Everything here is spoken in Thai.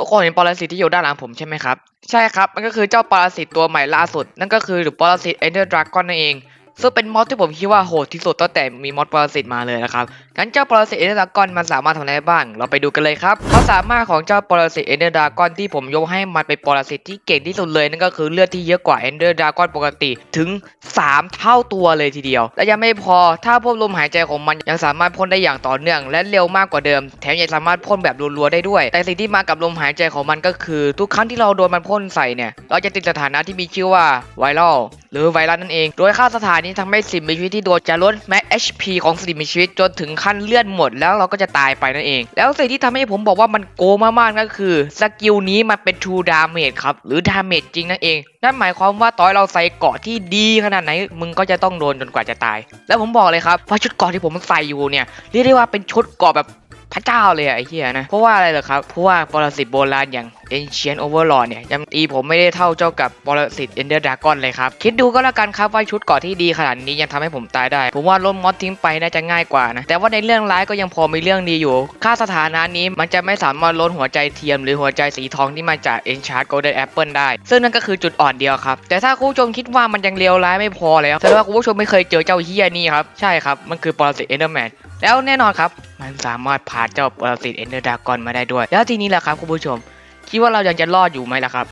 ทุกคนเห็นปรสิตที่อยู่ด้านหลังผมใช่ไหมครับ ใช่ครับ มันก็คือเจ้าปรสิตตัวใหม่ล่าสุด นั่นก็คือหรือปรสิตเอนเดอร์ดราก้อนนั่นเอง ซึ่งเป็นมอดที่ผมคิดว่าโหดที่สุดตั้งแต่มีมอดปรสิตมาเลยนะครับงั้นเจ้าปรสิตเอนเดอร์ดากอนมันสามารถทำอะไรบ้าง เราไปดูกันเลยครับควาสามารถของเจ้าปรสิตเอนเดอร์ดากอนที่ผมยกให้มันเป็นปรสิตที่เก่งที่สุดเลยนั่นก็คือเลือดที่เยอะกว่าเอนเดอร์ดากอนปกติถึง 3 เท่าตัวเลยทีเดียว และยังไม่พอถ้าพ่นลมหายใจของมันยังสามารถพ่นได้อย่างต่อเนื่อง และเร็วมากกว่าเดิม แถมยังสามารถพ่นแบบรัวๆได้ด้วย แต่สิ่งที่มากับลมหายใจของมันก็คือ ทุกครั้งที่เราโดนมันพ่นใส่เนี่ยเราจะติดสถานะที่มีชื่อว่าไวรัลหรือไวรัสนั่นเอง โดยค่าสถานนี่ทำให้สิ่งมีชีวิตที่โดนจะลดแม็ก HP ของสิ่งมีชีวิตจนถึงขั้นเลือดหมด แล้วเราก็จะตายไปนั่นเอง แล้วสิ่งที่ทำให้ผมบอกว่ามันโกมากๆก็คือสกิลนี้มันเป็น True Damage ครับหรือ Damage จริงนั่นเองนั่นหมายความว่าต่อยเราใส่เกราะที่ดีขนาดไหน มึงก็จะต้องโดนจนกว่าจะตาย แล้วผมบอกเลยครับว่าชุดเกราะที่ผมใส่อยู่เนี่ยเรียกได้ว่าเป็นชุดเกราะแบบ พระเจ้าเลยอะไอ้เหี้ยนะ เพราะว่าอะไรเหรอครับ เพราะว่าปรสิตโบราณอย่าง Ancient Overlord เนี่ยยังตีผมไม่ได้เท่าเจ้ากับปรสิต Ender Dragon เลยครับ คิดดูก็แล้วกันครับว่าชุดเกราะที่ดีขนาดนี้ยังทำให้ผมตายได้ ผมว่าล้มมอดทิ้งไปน่าจะง่ายกว่านะ แต่ว่าในเรื่องร้ายก็ยังพอมีเรื่องดีอยู่ ค่าสถานะนี้มันจะไม่สามารถลดหัวใจเทียมหรือหัวใจสีทองที่มาจาก Enchant Golden Apple ได้ ซึ่งนั่นก็คือจุดอ่อนเดียวครับ แต่ถ้าคุณผู้ชมคิดว่ามันยังเลวร้ายไม่พอแล้วแสดงว่าคุณผู้ชมไม่เคยเจอเจ้าเฮียนี่ครับ ใช่ครับ มันคือปรสิต Enderman แล้วแน่นอนครับ มันสามารถผ่านเจ้าปรสิตเอนเดอร์ดากอนมาได้ด้วย แล้วทีนี้แหละครับคุณผู้ชม คิดว่าเรายังจะรอดอยู่ไหมล่ะครับ